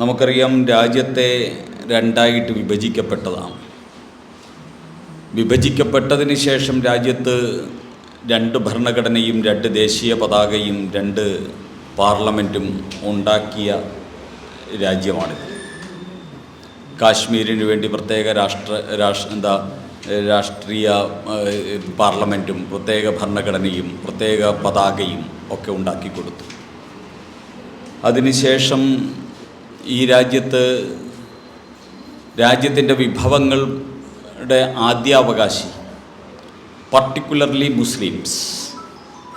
നമുക്കറിയാം രാജ്യത്തെ രണ്ടായിട്ട് വിഭജിക്കപ്പെട്ടതാണ്. വിഭജിക്കപ്പെട്ടതിന് ശേഷം രാജ്യത്ത് രണ്ട് ഭരണഘടനയും രണ്ട് ദേശീയ പതാകയും രണ്ട് പാർലമെന്റും ഉണ്ടാക്കിയ രാജ്യമാണിത്. കാശ്മീരിന് വേണ്ടി പ്രത്യേക രാഷ്ട്ര രാഷ്ട്ര എന്താ രാഷ്ട്രീയ പാർലമെന്റും പ്രത്യേക ഭരണഘടനയും പ്രത്യേക പതാകയും ഒക്കെ ഉണ്ടാക്കി കൊടുത്തു അതിനുശേഷം ഈ രാജ്യത്ത് രാജ്യത്തിന്റെ വിഭവങ്ങളുടെ ആദ്യാവകാശി പർട്ടിക്കുലർലി മുസ്ലിംസ്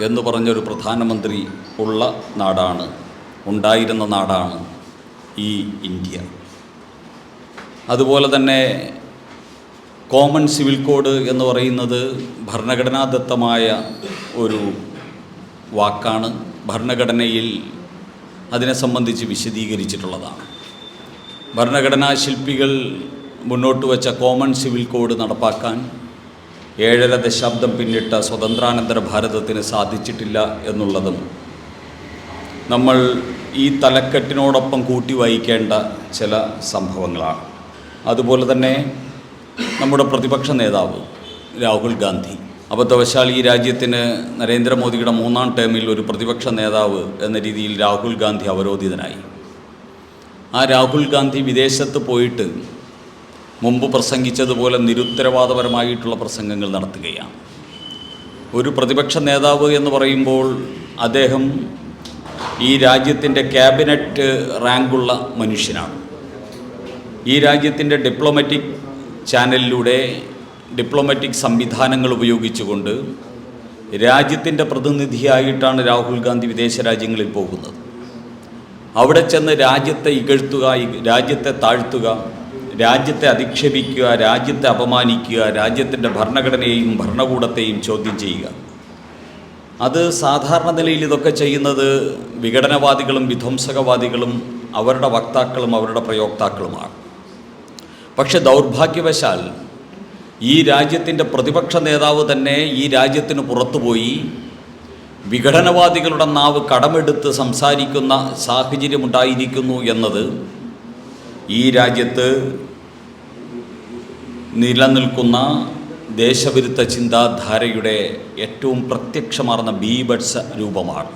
എന്ന് പറഞ്ഞൊരു പ്രധാനമന്ത്രി ഉള്ള നാടാണ് ഉണ്ടായിരുന്ന നാടാണ് ഈ ഇന്ത്യ. അതുപോലെ തന്നെ കോമൺ സിവിൽ കോഡ് എന്ന് പറയുന്നത് ഭരണഘടനാദത്തമായ ഒരു വാക്കാണ്. ഭരണഘടനയിൽ അതിനെ സംബന്ധിച്ച് വിശദീകരിച്ചിട്ടുള്ളതാണ്. ഭരണഘടനാ ശില്പികൾ മുന്നോട്ട് വെച്ച കോമൺ സിവിൽ കോഡ് നടപ്പാക്കാൻ ഏഴര ദശാബ്ദം പിന്നിട്ട സ്വതന്ത്രാനന്തര ഭാരതത്തിന് സാധിച്ചിട്ടില്ല എന്നുള്ളതും നമ്മൾ ഈ തലക്കെട്ടിനോടൊപ്പം കൂട്ടി വായിക്കേണ്ട ചില സംഭവങ്ങളാണ്. അതുപോലെ തന്നെ നമ്മുടെ പ്രതിപക്ഷ നേതാവ് രാഹുൽ ഗാന്ധി അബദ്ധവശാൽ ഈ രാജ്യത്തിന് നരേന്ദ്രമോദിയുടെ മൂന്നാം ടേമിൽ ഒരു പ്രതിപക്ഷ നേതാവ് എന്ന രീതിയിൽ രാഹുൽ ഗാന്ധി അവരോധിതനായി. ആ രാഹുൽ ഗാന്ധി വിദേശത്ത് പോയിട്ട് മുമ്പ് പ്രസംഗിച്ചതുപോലെ നിരുത്തരവാദപരമായിട്ടുള്ള പ്രസംഗങ്ങൾ നടത്തുകയാണ്. ഒരു പ്രതിപക്ഷ നേതാവ് എന്ന് പറയുമ്പോൾ അദ്ദേഹം ഈ രാജ്യത്തിന്റെ ക്യാബിനറ്റ് റാങ്കുള്ള മനുഷ്യനാണ്. ഈ രാജ്യത്തിന്റെ ഡിപ്ലോമാറ്റിക് ചാനലിലൂടെ ഡിപ്ലോമാറ്റിക് സംവിധാനങ്ങൾ ഉപയോഗിച്ചുകൊണ്ട് രാജ്യത്തിന്റെ പ്രതിനിധിയായിട്ടാണ് രാഹുൽ ഗാന്ധി വിദേശ രാജ്യങ്ങളിൽ പോകുന്നത്. അവിടെ ചെന്ന് രാജ്യത്തെ ഇകഴ്ത്തുക രാജ്യത്തെ താഴ്ത്തുക രാജ്യത്തെ അധിക്ഷേപിക്കുക രാജ്യത്തെ അപമാനിക്കുക രാജ്യത്തിന്റെ ഭരണഘടനയെയും ഭരണകൂടത്തെയും ചോദ്യം ചെയ്യുക. അത് സാധാരണ നിലയിൽ ഇതൊക്കെ ചെയ്യുന്നത് വിഘടനവാദികളും വിധ്വംസകവാദികളും അവരുടെ വക്താക്കളും അവരുടെ പ്രയോക്താക്കളുമാണ്. പക്ഷെ ദൗർഭാഗ്യവശാൽ ഈ രാജ്യത്തിന്റെ പ്രതിപക്ഷ നേതാവ് തന്നെ ഈ രാജ്യത്തിന് പുറത്തുപോയി വിഘടനവാദികളുടെ നാവ് കടമെടുത്ത് സംസാരിക്കുന്ന സാഹചര്യമുണ്ടായിരിക്കുന്നു എന്നത് ഈ രാജ്യത്ത് നിലനിൽക്കുന്ന ദേശവിരുദ്ധ ചിന്താധാരയുടെ ഏറ്റവും പ്രത്യക്ഷമാർന്ന ബീബഡ്സ രൂപമാണ്.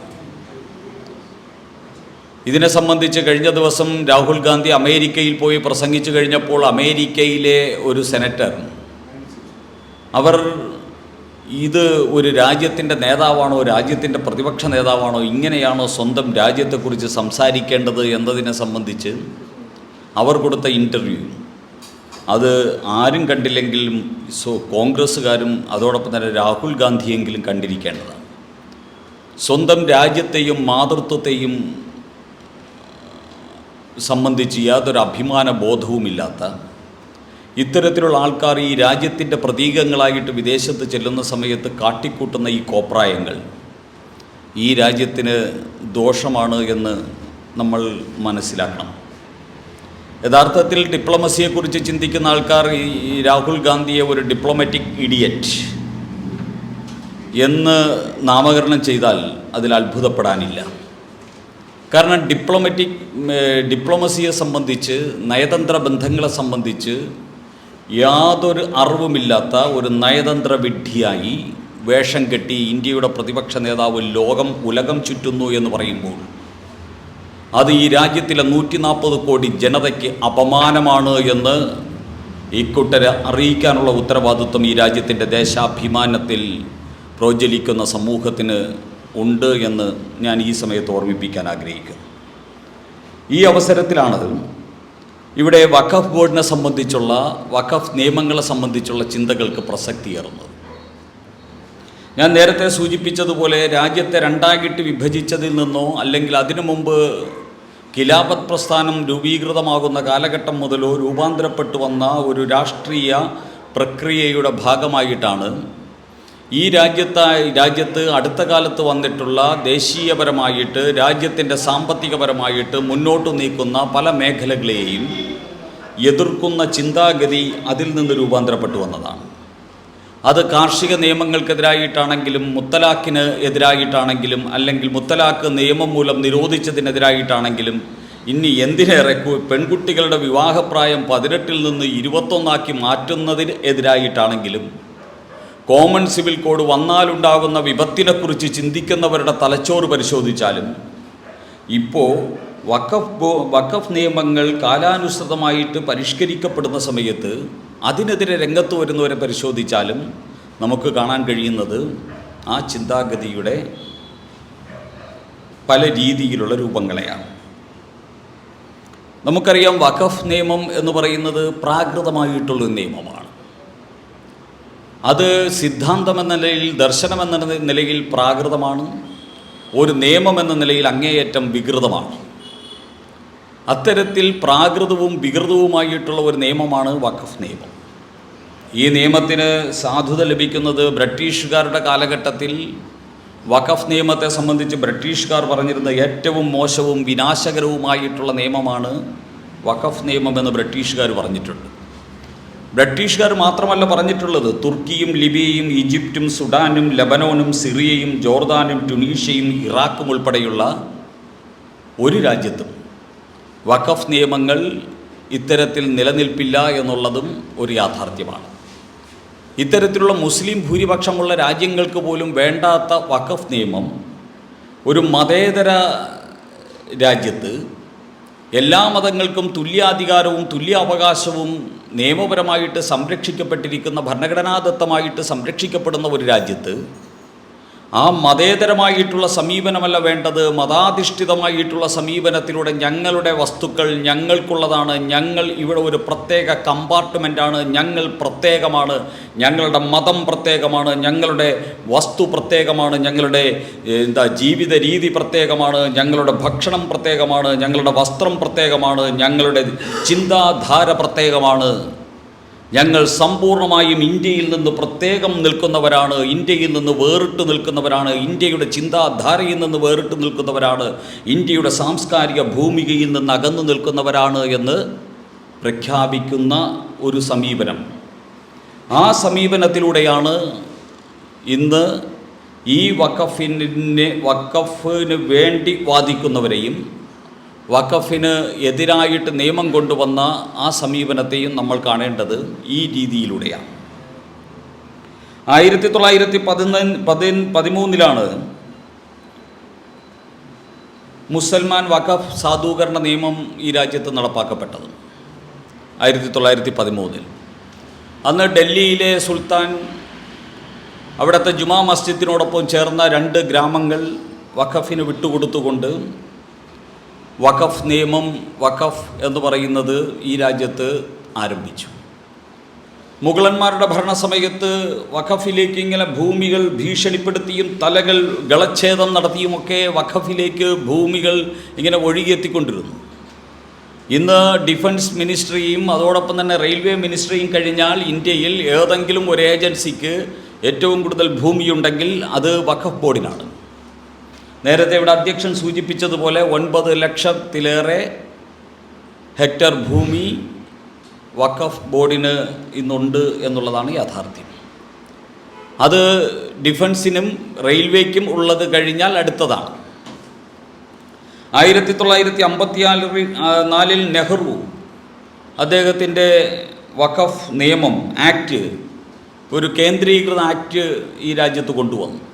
ഇതിനെ സംബന്ധിച്ച് കഴിഞ്ഞ ദിവസം രാഹുൽ ഗാന്ധി അമേരിക്കയിൽ പോയി പ്രസംഗിച്ചു കഴിഞ്ഞപ്പോൾ അമേരിക്കയിലെ ഒരു സെനറ്റർ അവർ ഇത് ഒരു രാജ്യത്തിന്റെ നേതാവാണോ രാജ്യത്തിന്റെ പ്രതിപക്ഷ നേതാവാണോ ഇങ്ങനെയാണോ സ്വന്തം രാജ്യത്തെക്കുറിച്ച് സംസാരിക്കേണ്ടത് എന്നതിനെ സംബന്ധിച്ച് അവർ കൊടുത്ത ഇന്റർവ്യൂ. അത് ആരും കണ്ടില്ലെങ്കിലും സോ കോൺഗ്രസ്സുകാരും അതോടൊപ്പം തന്നെ രാഹുൽ ഗാന്ധിയെങ്കിലും കണ്ടിരിക്കേണ്ടതാണ്. സ്വന്തം രാജ്യത്തെയും മാതൃത്വത്തെയും സംബന്ധിച്ച് യാതൊരു അഭിമാന ബോധവുമില്ലാത്ത ഇത്തരത്തിലുള്ള ആൾക്കാർ ഈ രാജ്യത്തിന്റെ പ്രതീകങ്ങളായിട്ട് വിദേശത്ത് ചെല്ലുന്ന സമയത്ത് കാട്ടിക്കൂട്ടുന്ന ഈ കോപ്രായങ്ങൾ. ഈ രാജ്യത്തിന് ദോഷമാണ് എന്ന് നമ്മൾ മനസ്സിലാക്കണം. യഥാർത്ഥത്തിൽ ഡിപ്ലോമസിയെക്കുറിച്ച് ചിന്തിക്കുന്ന ആൾക്കാർ ഈ രാഹുൽ ഗാന്ധിയെ ഒരു ഡിപ്ലോമാറ്റിക് ഇഡിയറ്റ് എന്ന് നാമകരണം ചെയ്താൽ അതിൽ അത്ഭുതപ്പെടാനില്ല. കാരണം ഡിപ്ലോമാറ്റിക് ഡിപ്ലോമസിയെ സംബന്ധിച്ച് നയതന്ത്ര ബന്ധങ്ങളെ സംബന്ധിച്ച് യാതൊരു അറിവുമില്ലാത്ത ഒരു നയതന്ത്ര വിഡ്ഢിയായി വേഷം കെട്ടി ഇന്ത്യയുടെ പ്രതിപക്ഷ നേതാവ് ലോകം ഉലകം ചുറ്റുന്നു എന്ന് പറയുമ്പോൾ അത് ഈ രാജ്യത്തിലെ നൂറ്റി നാൽപ്പത് കോടി ജനതയ്ക്ക് അപമാനമാണ് എന്ന് ഇക്കൂട്ടരെ അറിയിക്കാനുള്ള ഉത്തരവാദിത്വം ഈ രാജ്യത്തിന്റെ ദേശാഭിമാനത്തിൽ പ്രോജ്വലിക്കുന്ന സമൂഹത്തിന് ഉണ്ട് എന്ന് ഞാൻ ഈ സമയത്ത് ഓർമ്മിപ്പിക്കാൻ ആഗ്രഹിക്കുന്നു. ഈ അവസരത്തിലാണ് ഇവിടെ വഖഫ് ബോർഡിനെ സംബന്ധിച്ചുള്ള വഖഫ് നിയമങ്ങളെ സംബന്ധിച്ചുള്ള ചിന്തകൾക്ക് പ്രസക്തിയേറുന്നത്. ഞാൻ നേരത്തെ സൂചിപ്പിച്ചതുപോലെ രാജ്യത്തെ രണ്ടാകിട്ട് വിഭജിച്ചതിൽ നിന്നോ അല്ലെങ്കിൽ അതിനു മുമ്പ് ഖിലാഫത്ത് പ്രസ്ഥാനം രൂപീകൃതമാകുന്ന കാലഘട്ടം മുതലോ രൂപാന്തരപ്പെട്ടു വന്ന ഒരു രാഷ്ട്രീയ പ്രക്രിയയുടെ ഭാഗമായിട്ടാണ് ഈ രാജ്യത്ത് രാജ്യത്ത് അടുത്ത കാലത്ത് വന്നിട്ടുള്ള ദേശീയപരമായിട്ട് രാജ്യത്തിന്റെ സാമ്പത്തികപരമായിട്ട് മുന്നോട്ട് നീക്കുന്ന പല മേഖലകളെയും എതിർക്കുന്ന ചിന്താഗതി അതിൽ നിന്ന് രൂപാന്തരപ്പെട്ടു വന്നതാണ്. അത് കാർഷിക നിയമങ്ങൾക്കെതിരായിട്ടാണെങ്കിലും മുത്തലാഖിന് എതിരായിട്ടാണെങ്കിലും അല്ലെങ്കിൽ മുത്തലാഖ് നിയമം മൂലം നിരോധിച്ചതിനെതിരായിട്ടാണെങ്കിലും ഇനി എന്തിനേറെ പെൺകുട്ടികളുടെ വിവാഹപ്രായം പതിനെട്ടിൽ നിന്ന് ഇരുപത്തൊന്നാക്കി മാറ്റുന്നതിന് എതിരായിട്ടാണെങ്കിലും കോമൺ സിവിൽ കോഡ് വന്നാലുണ്ടാകുന്ന വിപത്തിനെക്കുറിച്ച് ചിന്തിക്കുന്നവരുടെ തലച്ചോറ് പരിശോധിച്ചാലും ഇപ്പോൾ വഖഫ് ബോ വഖഫ് നിയമങ്ങൾ കാലാനുസൃതമായിട്ട് പരിഷ്കരിക്കപ്പെടുന്ന സമയത്ത് അതിനെതിരെ രംഗത്ത് വരുന്നവരെ പരിശോധിച്ചാലും നമുക്ക് കാണാൻ കഴിയുന്നത് ആ ചിന്താഗതിയുടെ പല രീതിയിലുള്ള രൂപങ്ങളെയാണ്. നമുക്കറിയാം വഖഫ് നിയമം എന്ന് പറയുന്നത് പ്രാകൃതമായിട്ടുള്ളൊരു നിയമമാണ്. അത് സിദ്ധാന്തമെന്ന നിലയിൽ ദർശനമെന്ന നിലയിൽ പ്രാകൃതമാണ്. ഒരു നിയമം എന്ന നിലയിൽ അങ്ങേയറ്റം വികൃതമാണ്. അത്തരത്തിൽ പ്രാകൃതവും വികൃതവുമായിട്ടുള്ള ഒരു നിയമമാണ് വഖഫ് നിയമം. ഈ നിയമത്തിന് സാധുത ലഭിക്കുന്നത് ബ്രിട്ടീഷുകാരുടെ കാലഘട്ടത്തിൽ വഖഫ് നിയമത്തെ സംബന്ധിച്ച് ബ്രിട്ടീഷുകാർ പറഞ്ഞിരുന്ന ഏറ്റവും മോശവും വിനാശകരവുമായിട്ടുള്ള നിയമമാണ് വഖഫ് നിയമം എന്ന് ബ്രിട്ടീഷുകാർ പറഞ്ഞിട്ടുണ്ട്. ബ്രിട്ടീഷുകാർ മാത്രമല്ല പറഞ്ഞിട്ടുള്ളത് തുർക്കിയും ലിബിയയും ഈജിപ്തും സുഡാനും ലബനോനും സിറിയയും ജോർദാനും ടുണീഷ്യയും ഇറാഖും ഉൾപ്പെടെയുള്ള ഒരു രാജ്യത്തും വഖഫ് നിയമങ്ങൾ ഇത്തരത്തിൽ നിലനിൽപ്പില്ല എന്നുള്ളതും ഒരു യാഥാർത്ഥ്യമാണ്. ഇത്തരത്തിലുള്ള മുസ്ലിം ഭൂരിപക്ഷമുള്ള രാജ്യങ്ങൾക്ക് പോലും വേണ്ടാത്ത വഖഫ് നിയമം ഒരു മതേതര രാജ്യത്ത് എല്ലാ മതങ്ങൾക്കും തുല്യാധികാരവും തുല്യ അവകാശവും നിയമപരമായിട്ട് സംരക്ഷിക്കപ്പെട്ടിരിക്കുന്ന ഭരണഘടനാദത്തമായിട്ട് സംരക്ഷിക്കപ്പെടുന്ന ഒരു രാജ്യത്ത് ആ മതേതരമായിട്ടുള്ള സമീപനമല്ല വേണ്ടത്. മതാധിഷ്ഠിതമായിട്ടുള്ള സമീപനത്തിലൂടെ ഞങ്ങളുടെ വസ്തുക്കൾ ഞങ്ങൾക്കുള്ളതാണ്. ഞങ്ങൾ ഇവിടെ ഒരു പ്രത്യേക കമ്പാർട്ട്മെന്റാണ് ഞങ്ങൾ പ്രത്യേകമാണ്. ഞങ്ങളുടെ മതം പ്രത്യേകമാണ്. ഞങ്ങളുടെ വസ്തു പ്രത്യേകമാണ്. ഞങ്ങളുടെ എന്താ ജീവിത രീതി പ്രത്യേകമാണ്. ഞങ്ങളുടെ ഭക്ഷണം പ്രത്യേകമാണ്. ഞങ്ങളുടെ വസ്ത്രം പ്രത്യേകമാണ്. ഞങ്ങളുടെ ചിന്താധാര പ്രത്യേകമാണ്. ഞങ്ങൾ സമ്പൂർണമായും ഇന്ത്യയിൽ നിന്ന് പ്രത്യേകം നിൽക്കുന്നവരാണ് ഇന്ത്യയിൽ നിന്ന് വേറിട്ട് നിൽക്കുന്നവരാണ് ഇന്ത്യയുടെ ചിന്താധാരയിൽ നിന്ന് വേറിട്ട് നിൽക്കുന്നവരാണ് ഇന്ത്യയുടെ സാംസ്കാരിക ഭൂമികയിൽ നിന്ന് അകന്നു നിൽക്കുന്നവരാണ് എന്ന് പ്രഖ്യാപിക്കുന്ന ഒരു സമീപനം. ആ സമീപനത്തിലൂടെയാണ് ഇന്ന് ഈ വഖഫിനെ വഖഫിന് വേണ്ടി വാദിക്കുന്നവരെയും വഖഫിന് എതിരായിട്ട് നിയമം കൊണ്ടുവന്ന ആ സമീപനത്തെയും നമ്മൾ കാണേണ്ടത് ഈ രീതിയിലൂടെയാണ്. ആയിരത്തി തൊള്ളായിരത്തി പതിന പതി പതിമൂന്നിലാണ് മുസൽമാൻ വഖഫ് സാധൂകരണ നിയമം ഈ രാജ്യത്ത് നടപ്പാക്കപ്പെട്ടത്. ആയിരത്തി തൊള്ളായിരത്തി പതിമൂന്നിൽ. അന്ന് ഡൽഹിയിലെ സുൽത്താൻ അവിടുത്തെ ജുമാ മസ്ജിദിനോടൊപ്പം ചേർന്ന രണ്ട് ഗ്രാമങ്ങൾ വഖഫിന് വിട്ടുകൊടുത്തുകൊണ്ട് വഖഫ് നിയമം വഖഫ് എന്ന് പറയുന്നത് ഈ രാജ്യത്ത് ആരംഭിച്ചു. മുഗളന്മാരുടെ ഭരണസമയത്ത് വഖഫിലേക്ക് ഇങ്ങനെ ഭൂമികൾ ഭീഷണിപ്പെടുത്തിയും തലകൾ ഗളച്ഛേദം നടത്തിയുമൊക്കെ വഖഫിലേക്ക് ഭൂമികൾ ഇങ്ങനെ ഒഴുകിയെത്തിക്കൊണ്ടിരുന്നു. ഇന്ന് ഡിഫൻസ് മിനിസ്ട്രിയും അതോടൊപ്പം തന്നെ റെയിൽവേ മിനിസ്ട്രിയും കഴിഞ്ഞാൽ ഇന്ത്യയിൽ ഏതെങ്കിലും ഒരു ഏജൻസിക്ക് ഏറ്റവും കൂടുതൽ ഭൂമിയുണ്ടെങ്കിൽ അത് വഖഫ് ബോർഡിനാണ്. നേരത്തെ ഇവിടെ അധ്യക്ഷൻ സൂചിപ്പിച്ചതുപോലെ ഒൻപത് ലക്ഷത്തിലേറെ ഹെക്ടർ ഭൂമി വഖഫ് ബോർഡിന് ഇന്നുണ്ട് എന്നുള്ളതാണ് യാഥാർത്ഥ്യം. അത് ഡിഫൻസിനും റെയിൽവേക്കും ഉള്ളത് കഴിഞ്ഞാൽ അടുത്തതാണ്. ആയിരത്തി തൊള്ളായിരത്തി അമ്പത്തിനാല് നാലിൽ നെഹ്റു അദ്ദേഹത്തിന്റെ വഖഫ് നിയമം ആക്ട് ഒരു കേന്ദ്രീകൃത ആക്ട് ഈ രാജ്യത്ത് കൊണ്ടുവന്നു.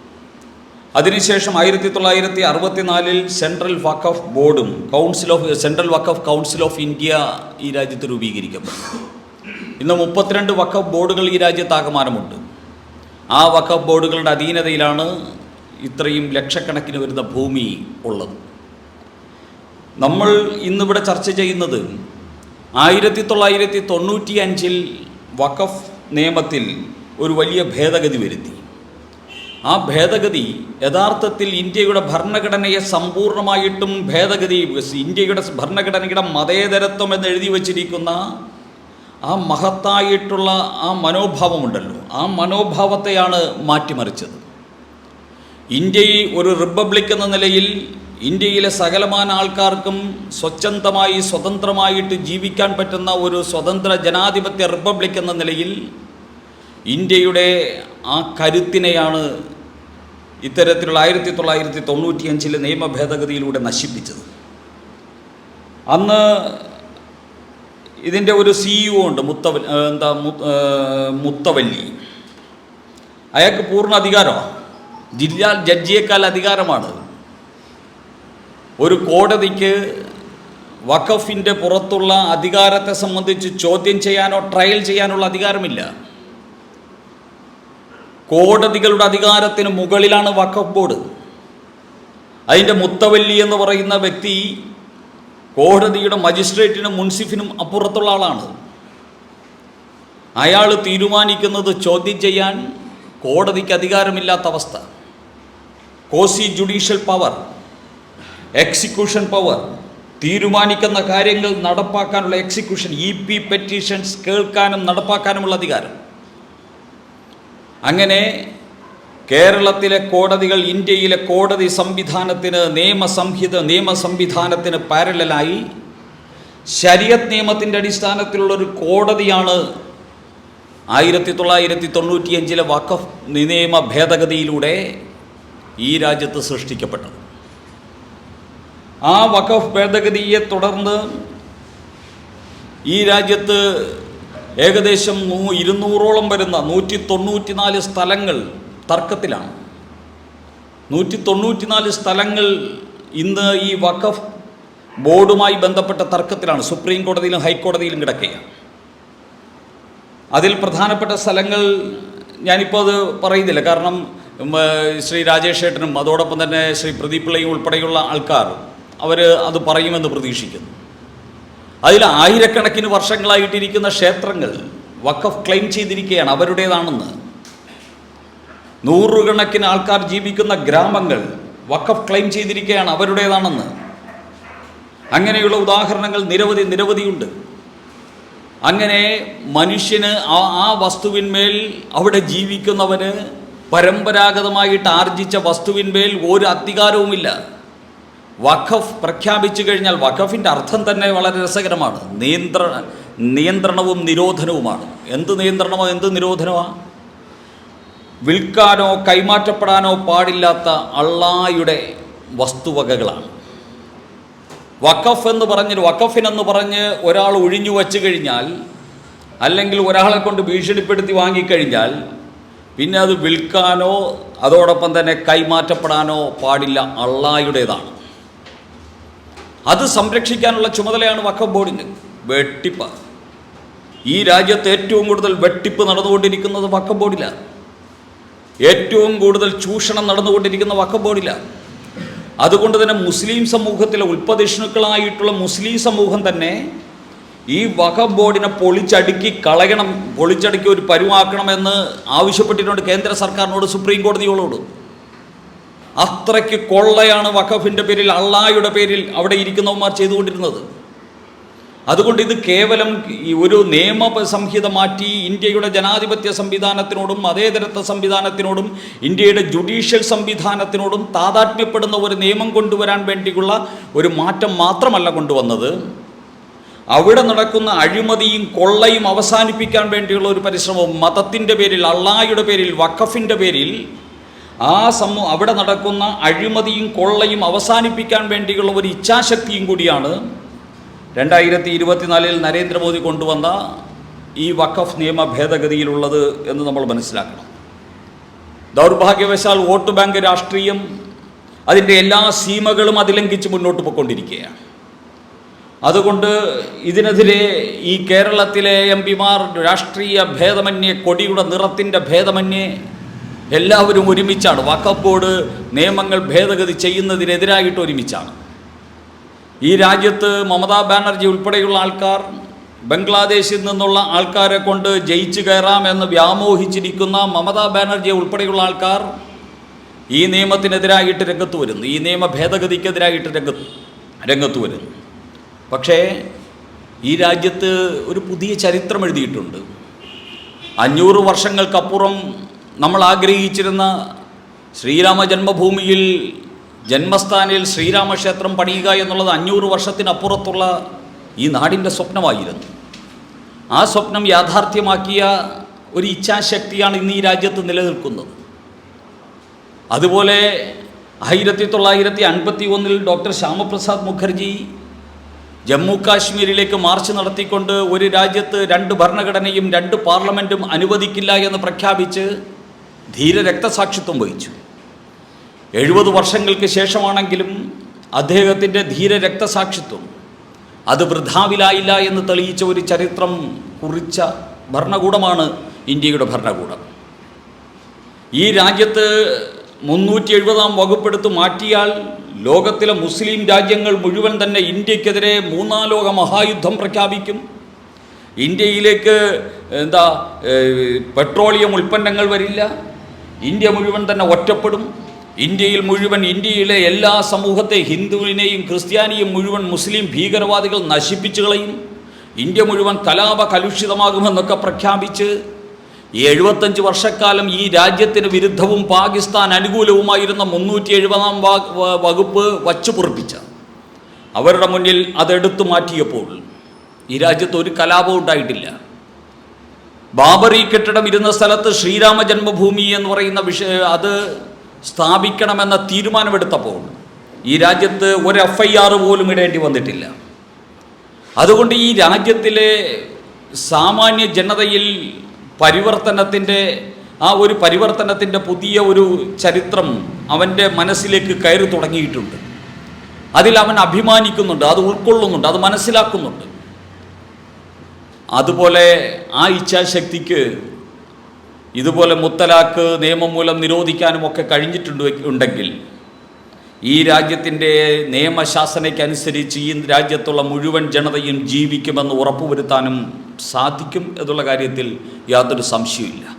അതിനുശേഷം ആയിരത്തി തൊള്ളായിരത്തി അറുപത്തിനാലിൽ സെൻട്രൽ വഖഫ് ബോർഡും council of central Waqf council of India ഈ രാജ്യത്ത് രൂപീകരിക്കപ്പെട്ടു. ഇന്ന് മുപ്പത്തിരണ്ട് വഖഫ് ബോർഡുകൾ ഈ രാജ്യത്താകമാനമുണ്ട്. ആ വഖഫ് ബോർഡുകളുടെ അധീനതയിലാണ് ഇത്രയും ലക്ഷക്കണക്കിന് വരുന്ന ഭൂമി ഉള്ളത്. നമ്മൾ ഇന്നിവിടെ ചർച്ച ചെയ്യുന്നത് ആയിരത്തി തൊള്ളായിരത്തി തൊണ്ണൂറ്റി അഞ്ചിൽ വഖഫ് നിയമത്തിൽ ഒരു വലിയ ഭേദഗതി വരുത്തി. ആ ഭേദഗതി യഥാർത്ഥത്തിൽ ഇന്ത്യയുടെ ഭരണഘടനയെ സമ്പൂർണമായിട്ടും ഭേദഗതി ഇന്ത്യയുടെ ഭരണഘടനയുടെ മതേതരത്വം എന്ന് എഴുതി വച്ചിരിക്കുന്ന ആ മഹത്തായിട്ടുള്ള ആ മനോഭാവമുണ്ടല്ലോ. ആ മനോഭാവത്തെയാണ് മാറ്റിമറിച്ചത്. ഇന്ത്യയിൽ ഒരു റിപ്പബ്ലിക് എന്ന നിലയിൽ ഇന്ത്യയിലെ സകലമാന ആൾക്കാർക്കും സ്വച്ഛന്തമായി സ്വതന്ത്രമായിട്ട് ജീവിക്കാൻ പറ്റുന്ന ഒരു സ്വതന്ത്ര ജനാധിപത്യ റിപ്പബ്ലിക് എന്ന നിലയിൽ ഇന്ത്യയുടെ ആ കരുത്തിനെയാണ് ഇത്തരത്തിലുള്ള ആയിരത്തി തൊള്ളായിരത്തി തൊണ്ണൂറ്റിയഞ്ചിലെ നിയമ ഭേദഗതിയിലൂടെ നശിപ്പിച്ചത്. അന്ന് ഇതിന്റെ ഒരു സിഇഒ ഉണ്ട് മുത്തവ എന്താ മുത്തവല്ലി. അയാൾക്ക് പൂർണ അധികാരമാണ്. ജില്ലാ ജഡ്ജിയേക്കാൾ അധികാരമാണ്. ഒരു കോടതിക്ക് വഖഫിന്റെ പുറത്തുള്ള അധികാരത്തെ സംബന്ധിച്ച് ചോദ്യം ചെയ്യാനോ ട്രയൽ ചെയ്യാനുള്ള അധികാരമില്ല. കോടതികളുടെ അധികാരത്തിന് മുകളിലാണ് വഖഫ് ബോർഡ്. അതിന്റെ മുത്തവല്ലി എന്ന് പറയുന്ന വ്യക്തി കോടതിയുടെ മജിസ്ട്രേറ്റിനും മുൻസിഫിനും അപ്പുറത്തുള്ള ആളാണ്. അയാൾ തീരുമാനിക്കുന്നത് ചോദ്യം ചെയ്യാൻ കോടതിക്ക് അധികാരമില്ലാത്ത അവസ്ഥ. Quasi judicial power execution power തീരുമാനിക്കുന്ന കാര്യങ്ങൾ നടപ്പാക്കാനുള്ള എക്സിക്യൂഷൻ ഇ പി പെറ്റീഷൻസ് കേൾക്കാനും നടപ്പാക്കാനുമുള്ള അധികാരം. അങ്ങനെ കേരളത്തിലെ കോടതികൾ ഇന്ത്യയിലെ കോടതി സംവിധാനത്തിന് നിയമസംഹിത നിയമ സംവിധാനത്തിന് പാരലായി ശരിയത് നിയമത്തിന്റെ അടിസ്ഥാനത്തിലുള്ളൊരു കോടതിയാണ് ആയിരത്തി തൊള്ളായിരത്തി തൊണ്ണൂറ്റിയഞ്ചിലെ വഖഫ് നിയമ ഭേദഗതിയിലൂടെ ഈ രാജ്യത്ത് സൃഷ്ടിക്കപ്പെട്ടത്. ആ വഖഫ് ഭേദഗതിയെ തുടർന്ന് ഈ രാജ്യത്ത് ഏകദേശം നൂ ഇരുന്നൂറോളം വരുന്ന നൂറ്റി തൊണ്ണൂറ്റിനാല് സ്ഥലങ്ങൾ തർക്കത്തിലാണ്. നൂറ്റി തൊണ്ണൂറ്റിനാല് സ്ഥലങ്ങൾ ഇന്ന് ഈ വഖഫ് ബോർഡുമായി ബന്ധപ്പെട്ട തർക്കത്തിലാണ്. സുപ്രീം കോടതിയിലും ഹൈക്കോടതിയിലും കിടക്കുകയാണ് അതിൽ പ്രധാനപ്പെട്ട സ്ഥലങ്ങൾ ഞാനിപ്പോൾ അത് പറയുന്നില്ല. കാരണം ശ്രീ രാജേഷ് ഏട്ടനും അതോടൊപ്പം തന്നെ ശ്രീ പ്രദീപ് പിള്ളയും ഉൾപ്പെടെയുള്ള ആൾക്കാർ അവർ അത് പറയുമെന്ന് പ്രതീക്ഷിക്കുന്നു. അതിൽ ആയിരക്കണക്കിന് വർഷങ്ങളായിട്ടിരിക്കുന്ന ക്ഷേത്രങ്ങൾ വഖഫ് ക്ലെയിം ചെയ്തിരിക്കുകയാണ് അവരുടേതാണെന്ന്. നൂറുകണക്കിന് ആൾക്കാർ ജീവിക്കുന്ന ഗ്രാമങ്ങൾ വഖഫ് ക്ലെയിം ചെയ്തിരിക്കുകയാണ് അവരുടേതാണെന്ന്. അങ്ങനെയുള്ള ഉദാഹരണങ്ങൾ നിരവധി നിരവധിയുണ്ട്. അങ്ങനെ മനുഷ്യന് ആ ആ വസ്തുവിന്മേൽ അവിടെ ജീവിക്കുന്നവന് പരമ്പരാഗതമായിട്ട് ആർജിച്ച വസ്തുവിന്മേൽ ഒരു അധികാരവുമില്ല. വഖഫ് പ്രഖ്യാപിച്ചു കഴിഞ്ഞാൽ വഖഫിന്റെ അർത്ഥം തന്നെ വളരെ രസകരമാണ്. നിയന്ത്ര നിയന്ത്രണവും നിരോധനവുമാണ്. എന്ത് നിയന്ത്രണമോ എന്ത് നിരോധനമാണ് വിൽക്കാനോ കൈമാറ്റപ്പെടാനോ പാടില്ലാത്ത അള്ളായുടെ വസ്തുവകകളാണ്. വഖഫ് എന്ന് പറഞ്ഞ് വഖഫിനെന്ന് പറഞ്ഞ് ഒരാൾ ഒഴിഞ്ഞു വച്ചു കഴിഞ്ഞാൽ അല്ലെങ്കിൽ ഒരാളെ കൊണ്ട് ഭീഷണിപ്പെടുത്തി വാങ്ങിക്കഴിഞ്ഞാൽ പിന്നെ അത് വിൽക്കാനോ അതോടൊപ്പം തന്നെ കൈമാറ്റപ്പെടാനോ പാടില്ല അള്ളായുടേതാണ്. അത് സംരക്ഷിക്കാനുള്ള ചുമതലയാണ് വഖഫ് ബോർഡിന് വെട്ടിപ്പ്. ഈ രാജ്യത്ത് ഏറ്റവും കൂടുതൽ വെട്ടിപ്പ് നടന്നുകൊണ്ടിരിക്കുന്നത് വഖഫ് ബോർഡിലാണ് ഏറ്റവും കൂടുതൽ ചൂഷണം നടന്നുകൊണ്ടിരിക്കുന്ന വഖഫ് ബോർഡിലാണ് അതുകൊണ്ട് തന്നെ മുസ്ലിം സമൂഹത്തിലെ ഉൽപ്പതിഷ്ണുക്കളായിട്ടുള്ള മുസ്ലിം സമൂഹം തന്നെ ഈ വഖഫ് ബോർഡിനെ പൊളിച്ചടുക്കി കളയണം പൊളിച്ചടുക്കി ഒരു പരുവാക്കണമെന്ന് ആവശ്യപ്പെട്ടിട്ടുണ്ട് കേന്ദ്ര സർക്കാരിനോട് സുപ്രീം കോടതികളോട് അത്രയ്ക്ക് കൊള്ളയാണ് വഖഫിന്റെ പേരിൽ അള്ളായുടെ പേരിൽ അവിടെ ഇരിക്കുന്നവന്മാർ ചെയ്തുകൊണ്ടിരുന്നത്. അതുകൊണ്ട് ഇത് കേവലം ഒരു നിയമ സംഹിത മാറ്റി ഇന്ത്യയുടെ ജനാധിപത്യ സംവിധാനത്തിനോടും മതേതരത്വ സംവിധാനത്തിനോടും ഇന്ത്യയുടെ ജുഡീഷ്യൽ സംവിധാനത്തിനോടും താതാത്മ്യപ്പെടുന്ന ഒരു നിയമം കൊണ്ടുവരാൻ വേണ്ടിയുള്ള ഒരു മാറ്റം മാത്രമല്ല കൊണ്ടുവന്നത്. അവിടെ നടക്കുന്ന അഴിമതിയും കൊള്ളയും അവസാനിപ്പിക്കാൻ വേണ്ടിയുള്ള ഒരു പരിശ്രമവും മതത്തിന്റെ പേരിൽ അള്ളായുടെ പേരിൽ വഖഫിന്റെ പേരിൽ ആ സമൂ അവിടെ നടക്കുന്ന അഴിമതിയും കൊള്ളയും അവസാനിപ്പിക്കാൻ വേണ്ടിയുള്ള ഒരു ഇച്ഛാശക്തിയും കൂടിയാണ് രണ്ടായിരത്തി ഇരുപത്തിനാലിൽ നരേന്ദ്രമോദി കൊണ്ടുവന്ന ഈ വഖഫ് നിയമ ഭേദഗതിയിലുള്ളത് എന്ന് നമ്മൾ മനസ്സിലാക്കണം. ദൗർഭാഗ്യവശാൽ വോട്ട് ബാങ്ക് രാഷ്ട്രീയം അതിന്റെ എല്ലാ സീമകളും അതിലംഘിച്ച് മുന്നോട്ട് പോയിക്കൊണ്ടിരിക്കുകയാണ്. അതുകൊണ്ട് ഇതിനെതിരെ ഈ കേരളത്തിലെ എം പിമാർ രാഷ്ട്രീയ ഭേദമന്യേ കൊടിയുടെ നിറത്തിന്റെ ഭേദമന്യേ എല്ലാവരും ഒരുമിച്ചാണ്. ബോർഡ് നിയമങ്ങൾ ഭേദഗതി ചെയ്യുന്നതിനെതിരായിട്ട് ഒരുമിച്ചാണ്. ഈ രാജ്യത്ത് മമതാ ബാനർജി ഉൾപ്പെടെയുള്ള ആൾക്കാർ ബംഗ്ലാദേശിൽ നിന്നുള്ള ആൾക്കാരെ കൊണ്ട് ജയിച്ചു കയറാമെന്ന് വ്യാമോഹിച്ചിരിക്കുന്ന മമതാ ബാനർജി ഉൾപ്പെടെയുള്ള ആൾക്കാർ ഈ നിയമത്തിനെതിരായിട്ട് രംഗത്ത് വരുന്നു. ഈ നിയമ ഭേദഗതിക്കെതിരായിട്ട് രംഗത്ത് രംഗത്ത് വരുന്നു. പക്ഷേ ഈ രാജ്യത്ത് ഒരു പുതിയ ചരിത്രം എഴുതിയിട്ടുണ്ട്. അഞ്ഞൂറ് വർഷങ്ങൾക്കപ്പുറം നമ്മൾ ആഗ്രഹിച്ചിരുന്ന ശ്രീരാമ ജന്മഭൂമിയിൽ ജന്മസ്ഥാനിൽ ശ്രീരാമക്ഷേത്രം പണിയുക എന്നുള്ളത് അഞ്ഞൂറ് വർഷത്തിനപ്പുറത്തുള്ള ഈ നാടിന്റെ സ്വപ്നമായിരുന്നു. ആ സ്വപ്നം യാഥാർത്ഥ്യമാക്കിയ ഒരു ഇച്ഛാശക്തിയാണ് ഇന്ന് ഈ രാജ്യത്ത് നിലനിൽക്കുന്നത്. അതുപോലെ ആയിരത്തി തൊള്ളായിരത്തി അൻപത്തി ഒന്നിൽ ഡോക്ടർ ശ്യാമപ്രസാദ് മുഖർജി ജമ്മു കാശ്മീരിലേക്ക് മാർച്ച് നടത്തിക്കൊണ്ട് ഒരു രാജ്യത്ത് രണ്ട് ഭരണഘടനയും രണ്ട് പാർലമെന്റും അനുവദിക്കില്ല എന്ന് പ്രഖ്യാപിച്ച് ധീര രക്തസാക്ഷിത്വം വഹിച്ചു. എഴുപത് വർഷങ്ങൾക്ക് ശേഷമാണെങ്കിലും അദ്ദേഹത്തിന്റെ ധീര രക്തസാക്ഷിത്വം അത് വൃദ്ധാവിലായില്ല എന്ന് തെളിയിച്ച ഒരു ചരിത്രം കുറിച്ച ഭരണകൂടമാണ് ഇന്ത്യയുടെ ഭരണകൂടം. ഈ രാജ്യത്ത് മുന്നൂറ്റി എഴുപതാം വകുപ്പെടുത്ത് മാറ്റിയാൽ ലോകത്തിലെ മുസ്ലിം രാജ്യങ്ങൾ മുഴുവൻ തന്നെ ഇന്ത്യക്കെതിരെ മൂന്നാം ലോക മഹായുദ്ധം പ്രഖ്യാപിക്കും. ഇന്ത്യയിലേക്ക് എന്താ പെട്രോളിയം ഉൽപ്പന്നങ്ങൾ വരില്ല. ഇന്ത്യ മുഴുവൻ തന്നെ ഒറ്റപ്പെടും. ഇന്ത്യയിൽ മുഴുവൻ ഇന്ത്യയിലെ എല്ലാ സമൂഹത്തെ ഹിന്ദുവിനെയും ക്രിസ്ത്യാനിയും മുഴുവൻ മുസ്ലിം ഭീകരവാദികൾ നശിപ്പിച്ചു കളയും. ഇന്ത്യ മുഴുവൻ കലാപ കലുഷിതമാകുമെന്നൊക്കെ പ്രഖ്യാപിച്ച് എഴുപത്തഞ്ച് വർഷക്കാലം ഈ രാജ്യത്തിന് വിരുദ്ധവും പാകിസ്ഥാൻ അനുകൂലവുമായിരുന്ന മുന്നൂറ്റി എഴുപതാം വകുപ്പ് വച്ചു പൊറിപ്പിച്ച. അവരുടെ മുന്നിൽ അതെടുത്തു മാറ്റിയപ്പോൾ ഈ രാജ്യത്ത് ഒരു കലാപം ഉണ്ടായിട്ടില്ല. ബാബറി കെട്ടിടം ഇരുന്ന സ്ഥലത്ത് ശ്രീരാമ ജന്മഭൂമി എന്ന് പറയുന്ന വിഷയ അത് സ്ഥാപിക്കണമെന്ന തീരുമാനമെടുത്തപ്പോൾ ഈ രാജ്യത്ത് ഒരു എഫ് ഐ ആർ പോലും ഇടേണ്ടി വന്നിട്ടില്ല. അതുകൊണ്ട് ഈ രാജ്യത്തിലെ സാമാന്യ ജനതയിൽ പരിവർത്തനത്തിന്റെ ആ ഒരു പരിവർത്തനത്തിന്റെ പുതിയ ഒരു ചരിത്രം അവന്റെ മനസ്സിലേക്ക് കയറി തുടങ്ങിയിട്ടുണ്ട്. അതിൽ അവൻ അഭിമാനിക്കുന്നുണ്ട് അത് ഉൾക്കൊള്ളുന്നുണ്ട് അത് മനസ്സിലാക്കുന്നുണ്ട്. അതുപോലെ ആ ഇച്ഛാശക്തിക്ക് ഇതുപോലെ മുത്തലാക്ക് നിയമം മൂലം നിരോധിക്കാനും ഒക്കെ കഴിഞ്ഞിട്ടുണ്ട് ഉണ്ടെങ്കിൽ ഈ രാജ്യത്തിന്റെ നിയമശാസനയ്ക്കനുസരിച്ച് ഈ രാജ്യത്തുള്ള മുഴുവൻ ജനതയും ജീവിക്കുമെന്ന് ഉറപ്പുവരുത്താനും സാധിക്കും എന്നുള്ള കാര്യത്തിൽ യാതൊരു സംശയമില്ല